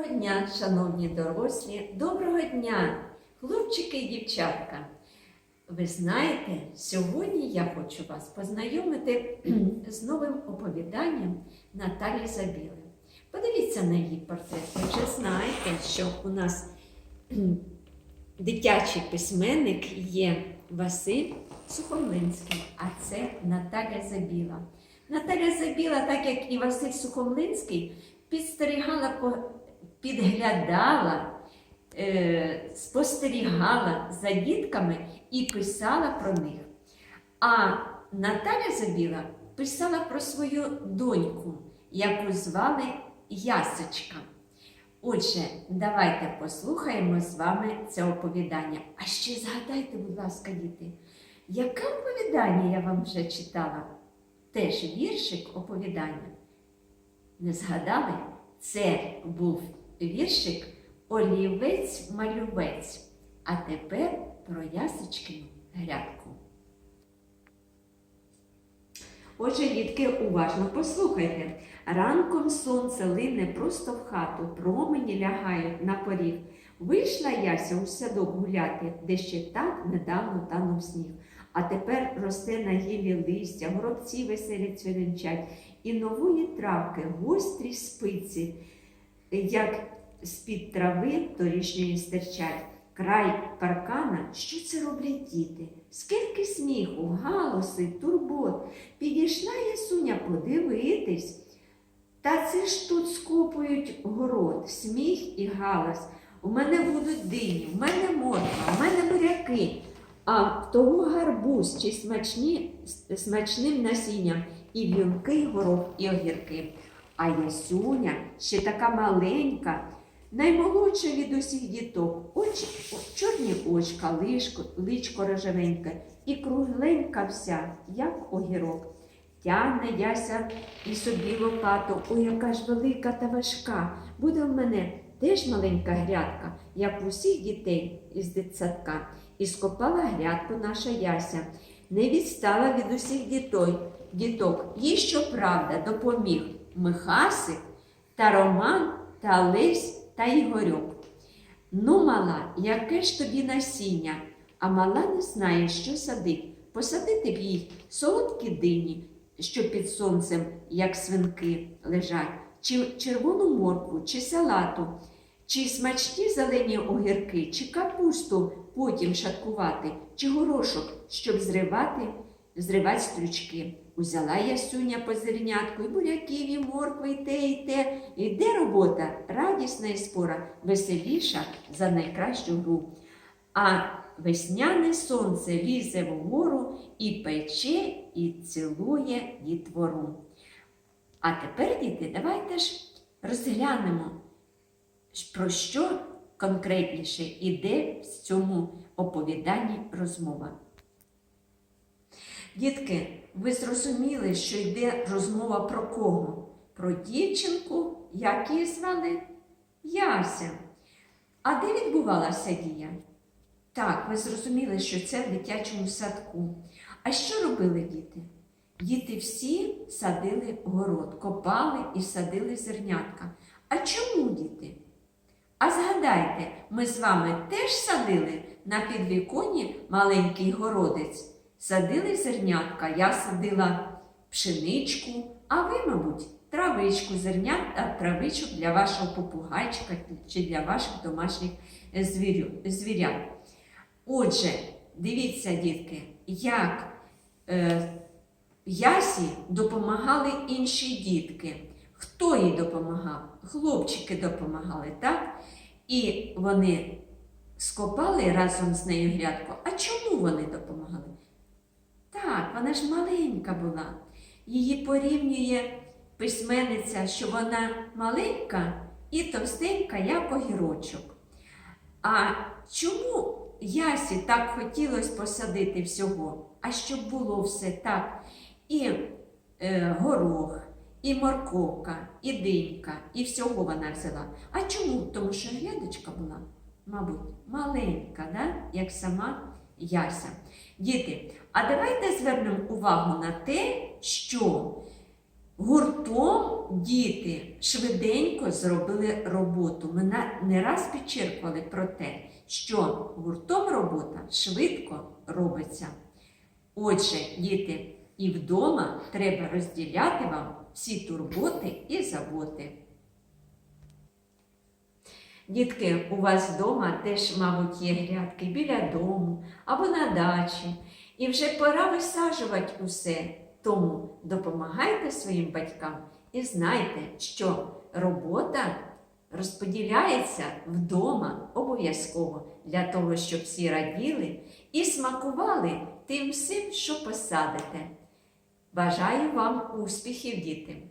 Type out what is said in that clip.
Доброго дня, шановні дорослі, доброго дня, хлопчики і дівчатка. Ви знаєте, сьогодні я хочу вас познайомити з новим оповіданням Наталі Забіли. Подивіться на її портрет. Ви вже знаєте, що у нас дитячий письменник є Василь Сухомлинський, а це Наталя Забіла. Наталя Забіла, так як і Василь Сухомлинський, підстерігала, підглядала, е, спостерігала за дітками і писала про них. А Наталя Забіла писала про свою доньку, яку звали Ясочка. Отже, давайте послухаємо з вами це оповідання. А ще згадайте, будь ласка, діти, яке оповідання я вам вже читала? Теж віршик оповідання. Не згадали? Це був віршик Олівець-малювець. А тепер про ясочкину грядку. Отже, дітки, уважно послухайте. Ранком сонце лине просто в хату, промені лягають на поріг. Вийшла Яся у садок гуляти, де ще так недавно танув сніг. А тепер росте на гілі листя, горобці веселі цвіринчать, і нової травки гострі спиці, як з-під трави торішньої стирчать. Край паркана, що це роблять діти? Скільки сміху, галуси, турбот. Підійшла Ясуня подивитись. Та це ж тут скопують город, сміх і галас. У мене будуть дині, в мене морква, в мене буряки, а в того гарбуз чи смачні, смачним насінням і в'юнки, і горох, і огірки. А Ясюня ще така маленька, наймолодша від усіх діток, очі, чорні очка, лишко, личко рожевеньке і кругленька вся, як огірок. Тягне Яся і собі лопату, ой, яка ж велика та важка. Буде в мене теж маленька грядка, як у всіх дітей із дитсадка. І скопала грядку наша Яся. Не відстала від усіх дітой, діток. Їй, щоправда, допоміг Михасик та Роман та Лесь та Ігорьок. Ну, мала, яке ж тобі насіння? А мала не знає, що садить. Посадити б їй солодкі дині, що під сонцем, як свинки, лежать, чи червону моркву, чи салату, чи смачні зелені огірки, чи капусту потім шаткувати, чи горошок, щоб зривати, зривати стручки. Узяла Ясюня по зернятку, і буряків, і моркви, і те, і те. Іде робота, радісна і спора, веселіша за найкращу гру. А весняне сонце лізе вгору і пече, і цілує дітвору. А тепер, діти, давайте ж розглянемо, про що конкретніше іде в цьому оповіданні розмова. Дітки, ви зрозуміли, що йде розмова про кого? Про дівчинку, як її звали Яся. А де відбувалася дія? Так, ви зрозуміли, що це в дитячому садку. А що робили діти? Діти всі садили город, копали і садили зернятка. А чому діти? А згадайте, ми з вами теж садили на підвіконні маленький городець. Садили зернятка, я садила пшеничку, а ви, мабуть, травичку, зернят травичок для вашого попугайчика чи для ваших домашніх е, звірят. Отже, дивіться, дітки, як е, Ясі допомагали інші дітки. Хто їй допомагав? Хлопчики допомагали, так? І вони скопали разом з нею грядку. А чому вони допомагали? Так, вона ж маленька була. Її порівнює письменниця, що вона маленька і товстенька, як огірочок. А чому Ясі так хотілося посадити всього? А щоб було все так. І е, горох, і морковка, і динька, і всього вона взяла. А чому? Тому що грядочка була, мабуть, маленька, да? як сама Яся. Діти, а давайте звернемо увагу на те, що Гуртом діти швиденько зробили роботу. Ми не раз підчеркували про те, що гуртом робота швидко робиться. Отже, діти, і вдома треба розділяти вам всі турботи і заботи. Дітки, у вас вдома теж, мабуть, є грядки біля дому або на дачі, і вже пора висаджувати усе. Тому допомагайте своїм батькам і знайте, що робота розподіляється вдома обов'язково для того, щоб всі раділи і смакували тим всім, що посадите. Бажаю вам успіхів, діти!